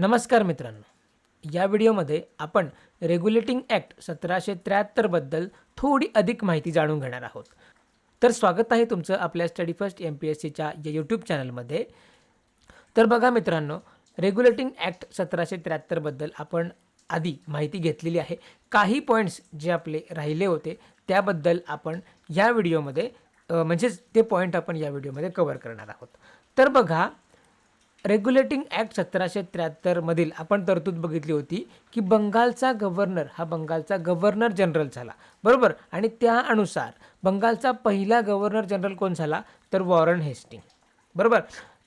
नमस्कार मित्रांनो. या व्हिडिओमध्ये आपण रेग्युलेटिंग ॲक्ट सतराशे त्र्याहत्तरबद्दल थोडी अधिक माहिती जाणून घेणार आहोत. तर स्वागत आहे तुमचं आपल्या study first M P S सीच्या या यूट्यूब चॅनलमध्ये. तर बघा मित्रांनो रेग्युलेटिंग ॲक्ट सतराशे त्र्याहत्तरबद्दल आपण आधी माहिती घेतलेली आहे. काही पॉईंट्स जे आपले राहिले होते त्याबद्दल आपण या व्हिडिओमध्ये म्हणजेच ते पॉईंट आपण या व्हिडिओमध्ये कवर करणार आहोत. तर बघा रेग्युलेटिंग ॲक्ट सतराशे त्र्याहत्तरमधील आपण तरतूद बघितली होती की बंगालचा गव्हर्नर हा बंगालचा गव्हर्नर जनरल झाला. बरोबर? आणि त्या अनुसार बंगालचा पहिला गव्हर्नर जनरल कोण झाला? तर वॉरन हेस्टिंग. बरोबर?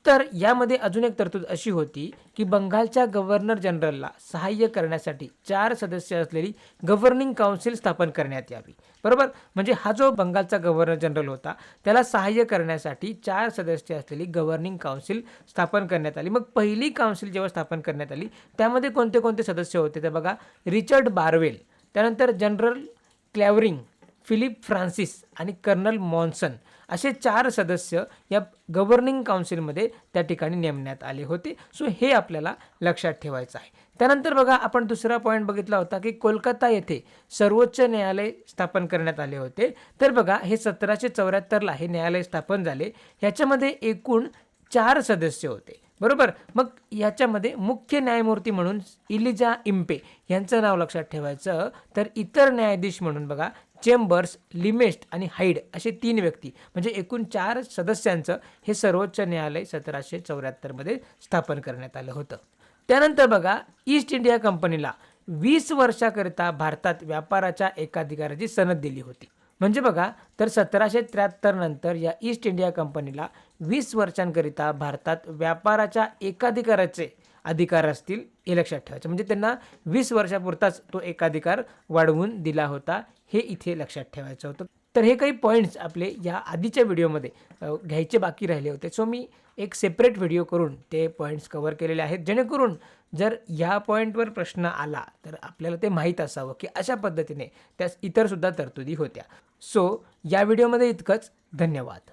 तर यामध्ये अजून एक तरतूद अशी होती की बंगालच्या गव्हर्नर जनरलला सहाय्य करण्यासाठी चार सदस्य असलेली गव्हर्निंग काउन्सिल स्थापन करण्यात यावी. बरोबर? म्हणजे हा जो बंगालचा गव्हर्नर जनरल होता त्याला सहाय्य करण्यासाठी चार सदस्य असलेली गव्हर्निंग काउन्सिल स्थापन करण्यात आली. मग पहिली काउन्सिल जेव्हा स्थापन करण्यात आली त्यामध्ये कोणते कोणते सदस्य होते? ते बघा रिचर्ड बारवेल त्यानंतर जनरल क्लॅवरिंग फिलिप फ्रान्सिस आणि कर्नल मॉन्सन असे चार सदस्य या गव्हर्निंग काउन्सिलमध्ये त्या ठिकाणी नेमण्यात आले होते. सो हे आपल्याला लक्षात ठेवायचं आहे. त्यानंतर बघा आपण दुसरा पॉईंट बघितला होता की कोलकाता येथे सर्वोच्च न्यायालय स्थापन करण्यात आले होते. तर बघा हे सतराशे चौऱ्याहत्तरला हे न्यायालय स्थापन झाले. ह्याच्यामध्ये एकूण चार सदस्य होते. बरोबर? मग याच्यामध्ये मुख्य न्यायमूर्ती म्हणून इलिजा इम्पे यांचं नाव लक्षात ठेवायचं. तर इतर न्यायाधीश म्हणून बघा चेंबर्स लिमेस्ट आणि हाईड असे तीन व्यक्ती. म्हणजे एकूण चार सदस्यांचं हे सर्वोच्च न्यायालय सतराशे चौऱ्याहत्तरमध्ये स्थापन करण्यात आलं होतं. त्यानंतर बघा ईस्ट इंडिया कंपनीला वीस वर्षाकरिता भारतात व्यापाराच्या एकाधिकाराची सनद दिली होती. म्हणजे बघा तर सतराशे त्र्याहत्तर नंतर या ईस्ट इंडिया कंपनीला वीस वर्षांकरिता भारतात व्यापाराच्या एकाधिकाराचे अधिकार असतील हे लक्षात ठेवायचं. म्हणजे त्यांना वीस वर्षापुरताच तो एकाधिकार वाढवून दिला होता हे इथे लक्षात ठेवायचं होतं. तर हे काही पॉईंट्स आपले या आधीच्या व्हिडिओमध्ये घ्यायचे बाकी राहिले होते. सो मी एक सेपरेट व्हिडिओ करून ते पॉईंट्स कवर केलेले आहेत. जेणेकरून जर या पॉईंटवर प्रश्न आला तर आपल्याला ते माहीत असावं की अशा पद्धतीने त्या इतरसुद्धा तरतुदी होत्या. सो या व्हिडिओमध्ये इतकंच. धन्यवाद.